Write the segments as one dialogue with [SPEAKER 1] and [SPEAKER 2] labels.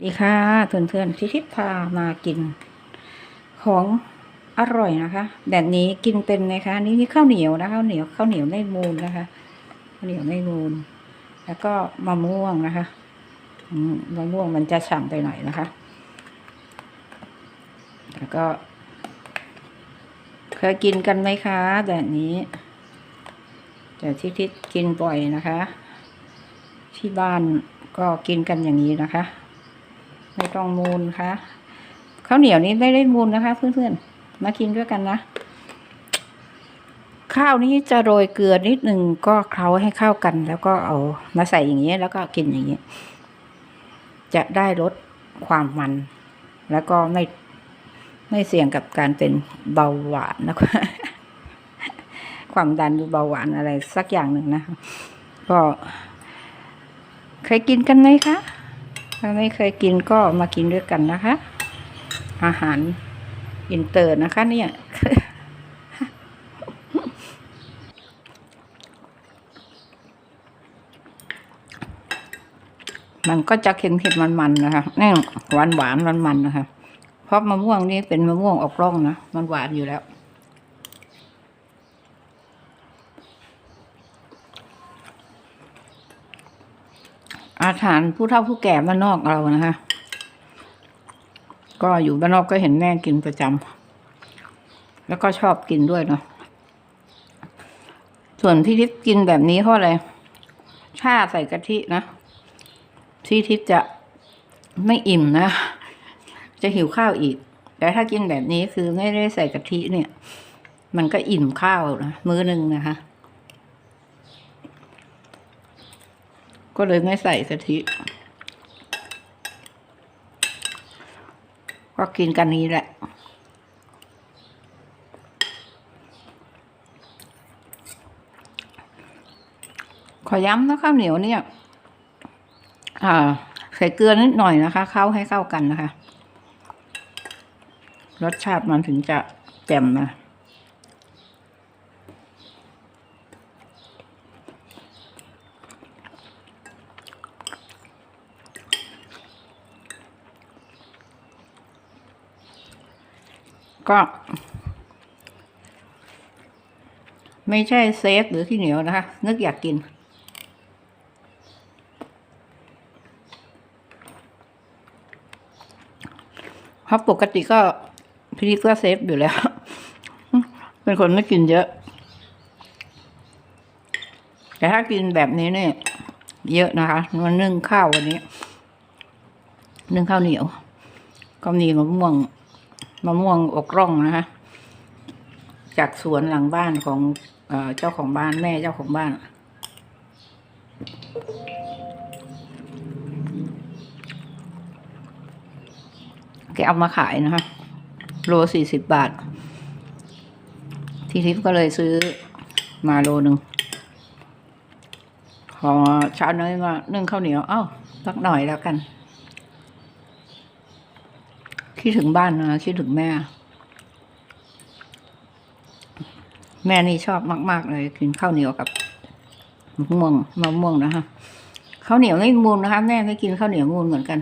[SPEAKER 1] ดีค่ะเพื่อนๆที่ทิพย์พามากิน ของอร่อยนะคะ แบบนี้กินเป็นนะคะ นี่นี่ข้าวเหนียวนะข้าวเหนียวข้าวเหนียวไม่มูลนะคะข้าวเหนียวไม่มูล แล้วก็มะม่วงนะคะมมะม่วงมันจะฉ่ำไปหน่อยนะคะ แล้วก็ เคยกินกันไหมคะแบบนี้แต่ที่ทิศกินบ่อยนะคะ ที่บ้านก็กินกันอย่างนี้นะคะ ไม่ต้องมูลค่ะข้าวเหนียวนี้ไม่ได้มูลนะคะ เพื่อนๆ มากินด้วยกันนะ ข้าวนี้จะโรยเกลือนิดหนึ่งก็เคล้าให้เข้ากัน แล้วก็เอามาใส่อย่างนี้แล้วก็กินอย่างนี้ จะได้ลดความมัน แล้วก็ไม่ไม่เสี่ยงกับการเป็นเบาหวานนะคะความดันหรือเบาหวานอะไรสักอย่างหนึ่งนะก็เคยกินกันไหมคะ ถ้าไม่เคยกินก็มากินด้วยกันนะคะ อาหารอินเตอร์นะคะเนี่ยมันก็จะเค็มๆมันๆนะคะนี่หวานหวานมันมันๆนะคะ เพราะมะม่วงนี่เป็นมะม่วงออกร่องนะ มันหวานอยู่แล้ว อาหารผู้เฒ่าผู้แก่บ้านนอกเรานะคะ ก็อยู่บ้านนอกก็เห็นแม่กินประจำแล้วก็ชอบกินด้วยเนาะส่วนที่ทิพย์กินแบบนี้เพราะอะไรชาใส่กะทินะที่ทิพย์จะไม่อิ่มนะ จะหิวข้าวอีก แต่ถ้ากินแบบนี้คือไม่ได้ใส่กะทิเนี่ย มันก็อิ่มข้าวนะมื้อหนึ่งนะคะ ก็เลยไม่ใส่กะทิก็กินกันนี้แหละ ขอย้ำนะข้าวเหนียวเนี่ยอ่าใส่เกลือนิดหน่อยนะคะ เข้าให้เข้ากันนะคะ รสชาติมันถึงจะแจ่มนะ ก็ ไม่ใช่เซฟหรือที่เหนียวนะคะ นึกอยากกิน เพราะปกติก็พี่นิดก็เซฟอยู่แล้ว เป็นคนไม่กินเยอะ แต่ถ้ากินแบบนี้เนี่ย เยอะนะคะมันนึ่งข้าววันนี้นึ่งข้าวเหนียวก็มีมะม่วง มะม่วงอกร่องนะคะจากสวนหลังบ้านของเอเจ้าของบ้านแม่เจ้าของบ้าน แกเอามาขายนะคะโลสี่สิบบาท ทีทิพย์ก็เลยซื้อมาโลหนึ่งพอเช้าน้อยมานึ่งข้าวเหนียว เอ้าสักหน่อยแล้วกัน คิดถึงบ้านนะคิดถึงแม่ แม่นี่ชอบมาก ๆ เลยกินข้าวเหนียวกับมะม่วงมะม่วงนะคะข้าวเหนียวไม่มูลนะคะ แม่ไม่กินข้าวเหนียวมูลเหมือนกัน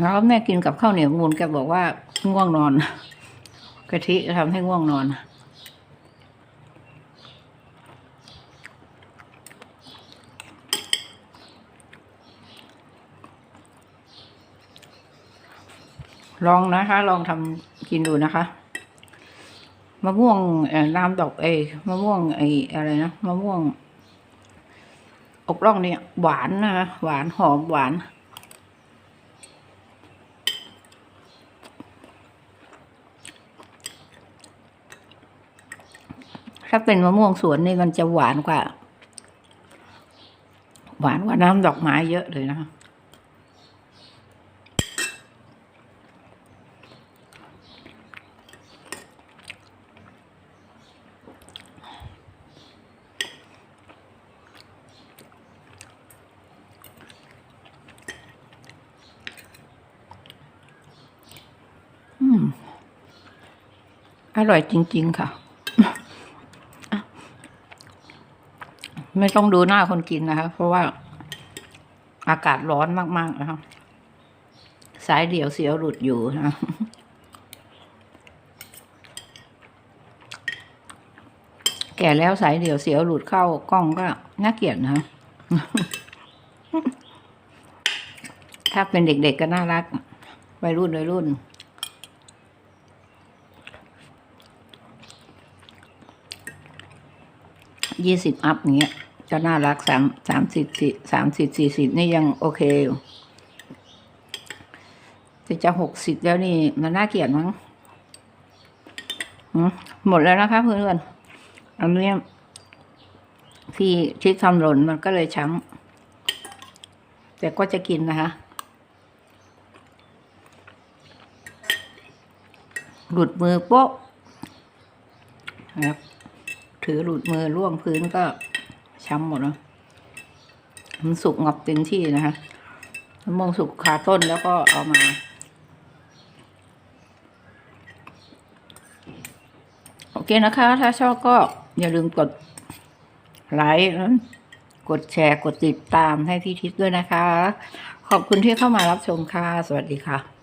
[SPEAKER 1] แล้วแม่กินกับข้าวเหนียวมูลแกบอกว่าง่วงนอนกะทิทำให้ง่วงนอน ลองนะคะ ลองทำกินดูนะคะ มะม่วงน้ำดอกเอมะม่วงไออะไรนะมะม่วงอกร่องเนี่ย หวานนะคะหวานหอมหวานถ้าเป็นมะม่วงสวนนี่มันจะหวานกว่า หวานกว่าน้ำดอกไม้เยอะเลยนะคะ อืม อร่อยจริง ๆ ค่ะ ไม่ต้องดูหน้าคนกินนะคะ เพราะว่าอากาศร้อนมาก ๆ นะคะสายเดี่ยวเสียวหลุดอยู่นะแก่แล้วสายเดี่ยวเสียวหลุดเข้ากล้องก็น่าเกลียดนะคะถ้าเป็นเด็กๆก็น่ารักวัยรุ่นวัยรุ่น ยี่สิบอัพอย่างเงี้ยจะน่ารักสามสามสิบสี่สามสิบสี่สิบนี่ยังโอเคอยู่แต่จะหกสิบแล้วนี่มันน่าเกลียดมั้งหมดแล้วนะคะเพื่อนๆอันนี้พี่ชิดทำหล่นมันก็เลยช้ำแต่ก็จะกินนะคะหลุดมือโป๊ะนะครับ ถือหลุดมือล่วงพื้นก็ช้ำหมดแล้วมันสุกงับเต็มที่นะคะมะม่วงสุกขาต้นแล้วก็เอามา โอเคนะคะ ถ้าชอบก็อย่าลืมกดไลค์กดแชร์กดติดตามให้พี่ทิศด้วยนะคะ ขอบคุณที่เข้ามารับชมค่ะ สวัสดีค่ะ